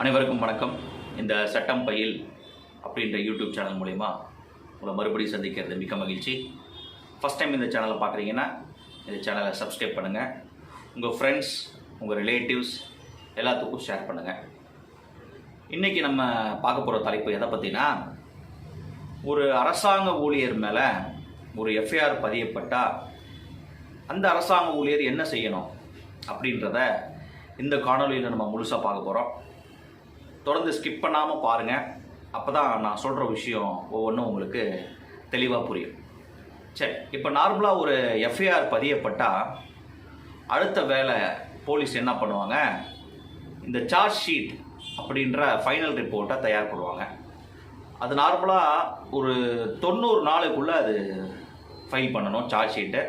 அனைவருக்கும் வணக்கம். இந்த சட்டம் பயில் அப்படின்ற யூடியூப் சேனல் மூலிமா உங்களை மறுபடியும் சந்திக்கிறது மிக்க மகிழ்ச்சி. ஃபஸ்ட் டைம் இந்த சேனலை பார்க்குறீங்கன்னா இந்த சேனலை சப்ஸ்கிரைப் பண்ணுங்கள் உங்கள் ஃப்ரெண்ட்ஸ் உங்கள் ரிலேட்டிவ்ஸ் எல்லாத்துக்கும் ஷேர் பண்ணுங்கள் இன்றைக்கி நம்ம பார்க்க போகிற தலைப்பு எதை பற்றினா ஒரு அரசாங்க ஊழியர் மேலே ஒரு எஃப்ஐஆர் பதியப்பட்டால் அந்த அரசாங்க ஊழியர் என்ன செய்யணும் அப்படின்றத இந்த காணொலியில் நம்ம முழுசாக பார்க்க போகிறோம் தொடர்ந்து ஸ்கிப் பண்ணாமல் பாருங்கள் அப்போ தான் நான் சொல்கிற விஷயம் ஒவ்வொன்றும் உங்களுக்கு தெளிவாக புரியும். சரி இப்போ நார்மலாக ஒரு எஃப்ஐஆர் பதியப்பட்டால் அடுத்த வேலை போலீஸ் என்ன பண்ணுவாங்க? இந்த சார்ஜ் ஷீட் அப்படின்ற ஃபைனல் ரிப்போர்ட்டை தயார் பண்ணுவாங்க. அது நார்மலாக ஒரு தொண்ணூறு நாளுக்குள்ளே அது ஃபைல் பண்ணணும் சார்ஜ் ஷீட்டை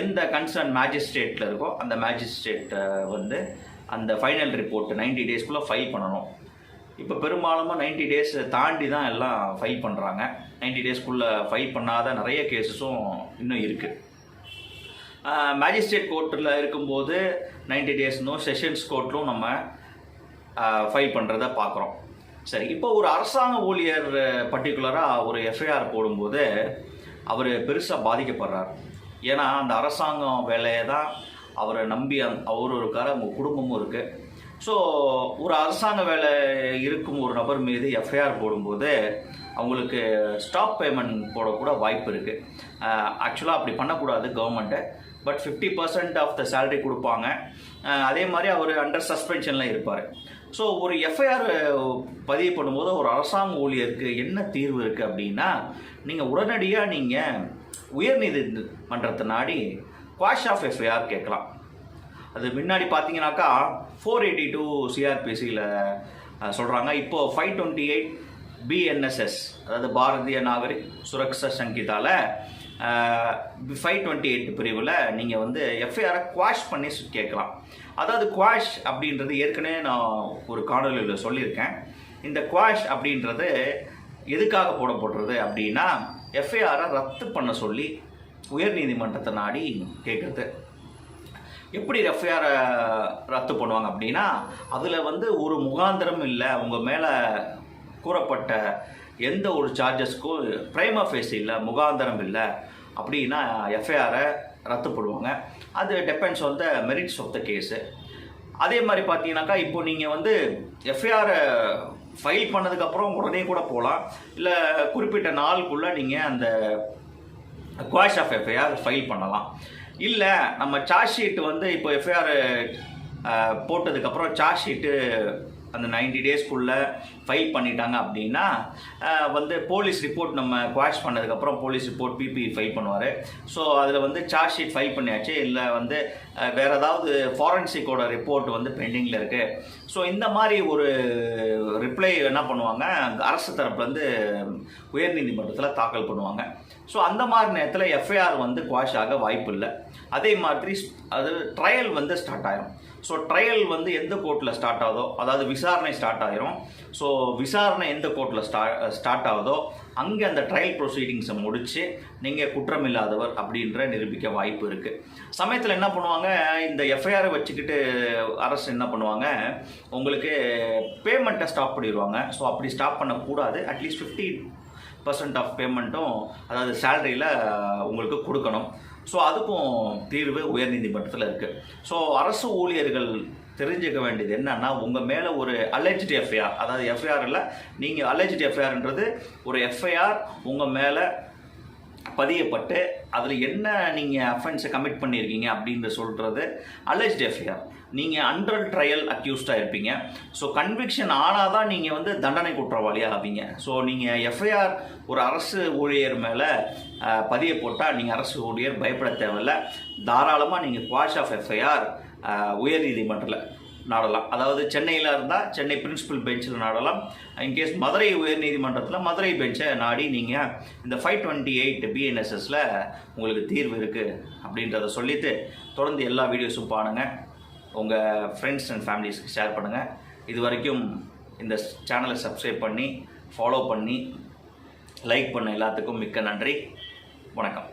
எந்த கன்சர்ன் மேஜிஸ்ட்ரேட்டில் இருக்கோ அந்த மேஜிஸ்ட்ரேட்டை வந்து அந்த ஃபைனல் ரிப்போர்ட் 90 டேஸ்க்குள்ளே ஃபைல் பண்ணணும். இப்போ பெரும்பாலும் 90 டேஸ் தாண்டி தான் எல்லாம் ஃபைல் பண்ணுறாங்க 90 டேஸ்க்குள்ளே ஃபைல் பண்ணாத நிறைய கேஸஸும் இன்னும் இருக்குது மேஜிஸ்ட்ரேட் கோர்ட்டில் இருக்கும்போது 90 டேஸ்னும் செஷன்ஸ் கோர்ட்லும் நம்ம ஃபைல் பண்ணுறத பார்க்குறோம் சரி இப்போ ஒரு அரசாங்க ஊழியர் பர்டிகுலராக ஒரு எஃப்ஐஆர் போடும்போது அவர் பெருசாக பாதிக்கப்படுறார். ஏன்னா அந்த அரசாங்கம் வேலையை தான் அவரை நம்பி அந் அவரும் இருக்கார் அவங்க குடும்பமும் இருக்குது ஸோ ஒரு அரசாங்க வேலை இருக்கும் ஒரு நபர் மீது எஃப்ஐஆர் போடும்போது அவங்களுக்கு ஸ்டாப் பேமெண்ட் போடக்கூட வாய்ப்பு இருக்குது ஆக்சுவலாக அப்படி பண்ணக்கூடாது government but fifty percent of the salary கொடுப்பாங்க. அதே மாதிரி அவர் அண்டர் சஸ்பென்ஷனில் இருப்பார். ஸோ ஒரு எஃப்ஐஆர் பதிவு பண்ணும்போது ஒரு அரசாங்க ஊழியருக்கு என்ன தீர்வு இருக்குது அப்படின்னா நீங்கள் உடனடியாக நீங்கள் உயர்நீதிமன்றத்தை நாடி குவாஷ் ஆஃப் எஃப்ஐஆர் கேட்கலாம். அது முன்னாடி பார்த்தீங்கன்னாக்கா ஃபோர் எயிட்டி டூ சிஆர்பிசியில் சொல்கிறாங்க இப்போது ஃபைவ் டுவெண்ட்டி எயிட் பிஎன்எஸ்எஸ் அதாவது பாரதிய நாகரிக் சுரக்ஷா சங்கீதால ஃபைவ் டுவெண்ட்டி எயிட் பிரிவில் நீங்கள் வந்து எஃப்ஐஆரை குவாஷ் பண்ணி கேட்கலாம். அதாவது குவாஷ் அப்படின்றது ஏற்கனவே நான் ஒரு காணொலியில் சொல்லியிருக்கேன். இந்த குவாஷ் அப்படின்றது எதுக்காக போடப்படுறது அப்படின்னா எஃப்ஐஆரை ரத்து பண்ண சொல்லி உயர்நீதிமன்றத்தை நாடி கேட்குறது. எப்படி எஃப்ஐஆரை ரத்து பண்ணுவாங்க அப்படின்னா அதில் வந்து ஒரு முகாந்திரம் இல்லை அவங்க மேலே கூறப்பட்ட எந்த ஒரு சார்ஜஸ்க்கும் பிரைமா ஃபேஸ் இல்லை முகாந்திரம் இல்லை அப்படின்னா எஃப்ஐஆரை ரத்து பண்ணுவாங்க. அது depends on the merits of the case அதே மாதிரி பார்த்தீங்கன்னாக்கா இப்போ நீங்கள் வந்து எஃப்ஐஆரை ஃபைல் பண்ணதுக்கப்புறம் உடனே கூட போகலாம் இல்லை குறிப்பிட்ட நாளுக்குள்ளே நீங்கள் அந்த குவாஷ் ஆஃப் எஃப்ஐஆர் ஃபைல் பண்ணலாம். இல்லை நம்ம சார்ஜ் ஷீட் வந்து இப்போ எஃப்ஐஆர் போட்டதுக்கப்புறம் சார்ஜ் ஷீட்டு அந்த 90 டேஸ்க்குள்ளே ஃபைல் பண்ணிட்டாங்க அப்படின்னா வந்து போலீஸ் ரிப்போர்ட் நம்ம குவாஷ் பண்ணதுக்கப்புறம் போலீஸ் ரிப்போர்ட் பிபி ஃபைல் பண்ணுவார். ஸோ அதில் வந்து சார்ஜ் ஷீட் ஃபைல் பண்ணியாச்சு. இல்லை வந்து வேறு ஏதாவது ஃபாரன்சிக்கோட ரிப்போர்ட் வந்து பெண்டிங்கில் இருக்குது ஸோ இந்த மாதிரி ஒரு ரிப்ளை என்ன பண்ணுவாங்க? அரசு தரப்புலேருந்து உயர்நீதிமன்றத்தில் தாக்கல் பண்ணுவாங்க. ஸோ அந்த மாதிரி நேரத்தில் எஃப்ஐஆர் வந்து குவாஷ் ஆக வாய்ப்பு இல்லை. அதே மாதிரி ஸ்- அது ட்ரையல் வந்து ஸ்டார்ட் ஆகிரும் ஸோ ட்ரையல் வந்து எந்த கோர்ட்டில் ஸ்டார்ட் ஆகுதோ அதாவது விசாரணை ஸ்டார்ட் ஆகிரும் ஸோ விசாரணை எந்த கோர்ட்டில் ஸ்டா ஸ்டார்ட் ஆகுதோ அங்கே அந்த ட்ரையல் ப்ரொசீடிங்ஸை முடித்து நீங்கள் குற்றமில்லாதவர் அப்படின்ற நிரூபிக்க வாய்ப்பு இருக்குது சமயத்தில் என்ன பண்ணுவாங்க இந்த எஃப்ஐஆரை வச்சுக்கிட்டு அரசு என்ன பண்ணுவாங்க உங்களுக்கு பேமெண்ட்டை ஸ்டாப் பண்ணிடுவாங்க ஸோ அப்படி ஸ்டாப் பண்ணக்கூடாது. At least fifty percent of பேமெண்ட்டும் அதாவது சேலரியில் உங்களுக்கு கொடுக்கணும். ஸோ அதுக்கும் தீர்வு உயர்நீதிமன்றத்தில் இருக்குது ஸோ அரசு ஊழியர்கள் தெரிஞ்சுக்க வேண்டியது என்னன்னா உங்கள் மேலே ஒரு அலெஜ்டு எஃப்ஐஆர் அதாவது எஃப்ஐஆர் இல்லை நீங்கள் அலெஜ்டு எஃப்ஐஆர்ன்றது ஒரு எஃப்ஐஆர் உங்கள் மேலே பதியப்பட்டு அதில் என்ன நீங்கள் அஃபென்ஸை கமிட் பண்ணியிருக்கீங்க அப்படின்னு சொல்கிறது அலெஜ்ட் எஃப்ஐஆர் நீங்கள் அண்டர் ட்ரையல் அக்யூஸ்டாக இருப்பீங்க. ஸோ கன்விக்ஷன் ஆனால் தான் நீங்கள் வந்து தண்டனை குற்றவாளியாக ஆவீங்க. ஸோ நீங்கள் எஃப்ஐஆர் ஒரு அரசு ஊழியர் மேலே பதிய போட்டால் நீங்கள் அரசு ஊழியர் பயப்பட தேவையில்ல. தாராளமாக நீங்கள் குவாஷ் ஆஃப் எஃப்ஐஆர் உயர் நீதிமன்றத்தில் நாடலாம். அதாவது சென்னையில் இருந்தால் சென்னை பிரின்சிபல் பெஞ்சில் நாடலாம். இன்கேஸ் மதுரை உயர்நீதிமன்றத்தில் மதுரை பெஞ்சை நாடி நீங்கள் இந்த ஃபைவ் டுவெண்ட்டி எயிட் பிஎன்எஸ்எஸில் உங்களுக்கு தீர்வு இருக்குது அப்படின்றத சொல்லிவிட்டு தொடர்ந்து எல்லா வீடியோஸும் பாருங்கள் உங்கள் ஃப்ரெண்ட்ஸ் அண்ட் ஃபேமிலிஸ்க்கு ஷேர் பண்ணுங்கள் இது வரைக்கும் இந்த சேனலை சப்ஸ்கிரைப் பண்ணி ஃபாலோ பண்ணி லைக் பண்ண எல்லாத்துக்கும் மிக்க நன்றி. வணக்கம்.